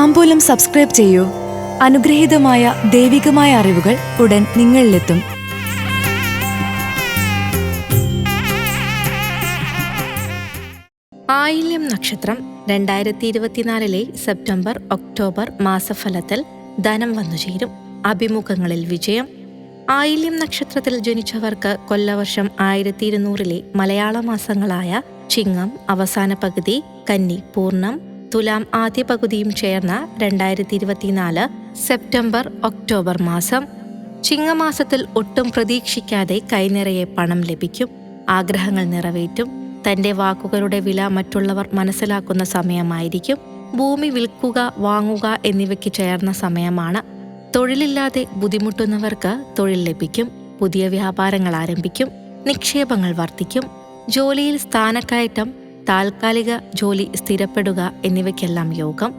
താമ്പൂലം subscribe ചെയ്യൂ. അനുഗ്രഹീതമായ ദൈവികമായ അറിവുകൾ ഉടൻ നിങ്ങളിലെത്തും. ആയില്യം നക്ഷത്രം രണ്ടായിരത്തി ഇരുപത്തിനാലിലെ സെപ്റ്റംബർ ഒക്ടോബർ മാസഫലത്തിൽ ധനം വന്നുചേരും അഭിമുഖങ്ങളിൽ വിജയം. ആയില്യം നക്ഷത്രത്തിൽ ജനിച്ചവർക്ക് കൊല്ലവർഷം ആയിരത്തി ഇരുന്നൂറിലെ മലയാള മാസങ്ങളായ ചിങ്ങം അവസാന പകുതി കന്നി പൂർണം തുലാം ആദ്യ പകുതിയും ചേർന്ന രണ്ടായിരത്തി ഇരുപത്തിനാല് സെപ്റ്റംബർ ഒക്ടോബർ മാസം. ചിങ്ങമാസത്തിൽ ഒട്ടും പ്രതീക്ഷിക്കാതെ കൈനിറയെ പണം ലഭിക്കും. ആഗ്രഹങ്ങൾ നിറവേറ്റും. തന്റെ വാക്കുകളുടെ വില മറ്റുള്ളവർ മനസ്സിലാക്കുന്ന സമയമായിരിക്കും. ഭൂമി വിൽക്കുക വാങ്ങുക എന്നിവയ്ക്ക് ചേർന്ന സമയമാണ്. തൊഴിലില്ലാതെ ബുദ്ധിമുട്ടുന്നവർക്ക് തൊഴിൽ ലഭിക്കും. പുതിയ വ്യാപാരങ്ങൾ ആരംഭിക്കും. നിക്ഷേപങ്ങൾ വർദ്ധിക്കും. ജോലിയിൽ സ്ഥാനക്കയറ്റം താൽക്കാലിക ജോലി സ്ഥിരപ്പെടുക എന്നിവയ്ക്കെല്ലാം യോഗം.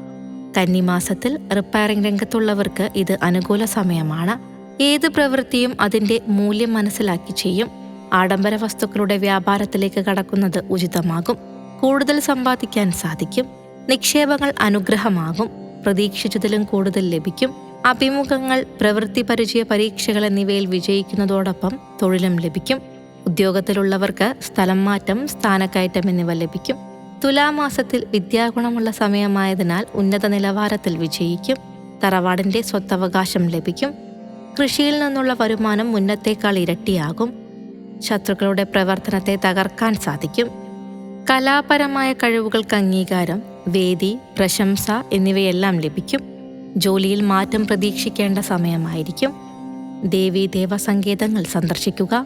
കന്നിമാസത്തിൽ റിപ്പയറിംഗ് രംഗത്തുള്ളവർക്ക് ഇത് അനുകൂല സമയമാണ്. ഏത് പ്രവൃത്തിയും അതിന്റെ മൂല്യം മനസ്സിലാക്കി ചെയ്യും. ആഡംബര വസ്തുക്കളുടെ വ്യാപാരത്തിലേക്ക് കടക്കുന്നത് ഉചിതമാകും. കൂടുതൽ സമ്പാദിക്കാൻ സാധിക്കും. നിക്ഷേപങ്ങൾ അനുഗ്രഹമാകും. പ്രതീക്ഷിച്ചതിലും കൂടുതൽ ലഭിക്കും. അഭിമുഖങ്ങൾ പ്രവൃത്തി പരിചയ പരീക്ഷകൾ എന്നിവയിൽ വിജയിക്കുന്നതോടൊപ്പം തൊഴിലും ലഭിക്കും. ഉദ്യോഗത്തിലുള്ളവർക്ക് സ്ഥലം മാറ്റം സ്ഥാനക്കയറ്റം എന്നിവ ലഭിക്കും. തുലാമാസത്തിൽ വിദ്യാഗുണമുള്ള സമയമായതിനാൽ ഉന്നത നിലവാരത്തിൽ വിജയിക്കും. തറവാടിന്റെ സ്വത്തവകാശം ലഭിക്കും. കൃഷിയിൽ നിന്നുള്ള വരുമാനം മുന്നത്തേക്കാൾ ഇരട്ടിയാകും. ശത്രുക്കളുടെ പ്രവർത്തനത്തെ തകർക്കാൻ സാധിക്കും. കലാപരമായ കഴിവുകൾക്ക് അംഗീകാരം വേദി പ്രശംസ എന്നിവയെല്ലാം ലഭിക്കും. ജോലിയിൽ മാറ്റം പ്രതീക്ഷിക്കേണ്ട സമയമായിരിക്കും. ദേവീ ദേവസങ്കേതങ്ങൾ സന്ദർശിക്കുക.